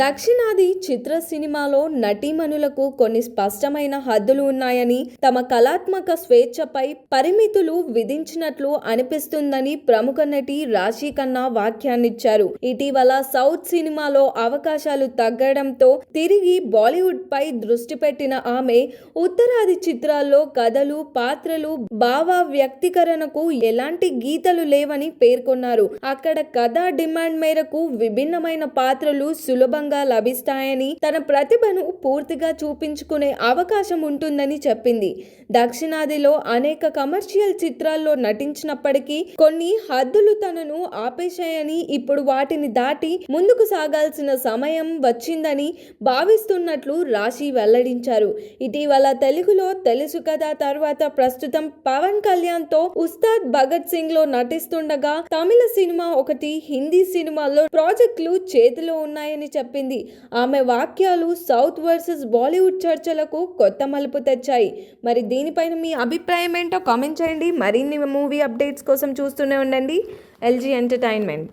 దక్షిణాది చిత్ర సినిమాలో నటీమణులకు కొన్ని స్పష్టమైన హద్దులు ఉన్నాయని తమ కళాత్మక స్వేచ్ఛపై పరిమితులు విధించినట్లు అనిపిస్తుందని ప్రముఖ నటి రాశి ఖన్నా వ్యాఖ్యానించారు. ఇటీవల సౌత్ సినిమాలో అవకాశాలు తగ్గడంతో తిరిగి బాలీవుడ్ పై దృష్టి పెట్టిన ఆమె ఉత్తరాది చిత్రాల్లో కథలు పాత్రలు భావ వ్యక్తీకరణకు ఎలాంటి గీతలు లేవని పేర్కొన్నారు. అక్కడ కథ డిమాండ్ మేరకు విభిన్నమైన పాత్రలు సులభంగా లభిస్తాయని తన ప్రతిభను పూర్తిగా చూపించుకునే అవకాశం ఉంటుందని చెప్పింది. దక్షిణాదిలో అనేక కమర్షియల్ చిత్రాల్లో నటించినప్పటికీ కొన్ని హద్దులు తనను ఆపేశాయని ఇప్పుడు వాటిని దాటి ముందుకు సాగాల్సిన సమయం వచ్చిందని భావిస్తున్నట్లు రాశి వెల్లడించారు. ఇటీవల తెలుగులో తెలుసు కదా తర్వాత ప్రస్తుతం పవన్ కళ్యాణ్తో ఉస్తాద్ భగత్ సింగ్లో నటిస్తుండగా తమిళ సినిమా ఒకటి హిందీ సినిమాల్లో ప్రాజెక్టులు చేతిలో ఉన్నాయని చెప్పింది. ఆమె వాక్యాలు సౌత్ వర్సెస్ బాలీవుడ్ చర్చలకు కొత్త మలుపు తెచ్చాయి. మరి దీనిపైన మీ అభిప్రాయం ఏంటో కామెంట్ చేయండి. మరిన్ని మూవీ అప్డేట్స్ కోసం చూస్తూనే ఉండండి. LG entertainment.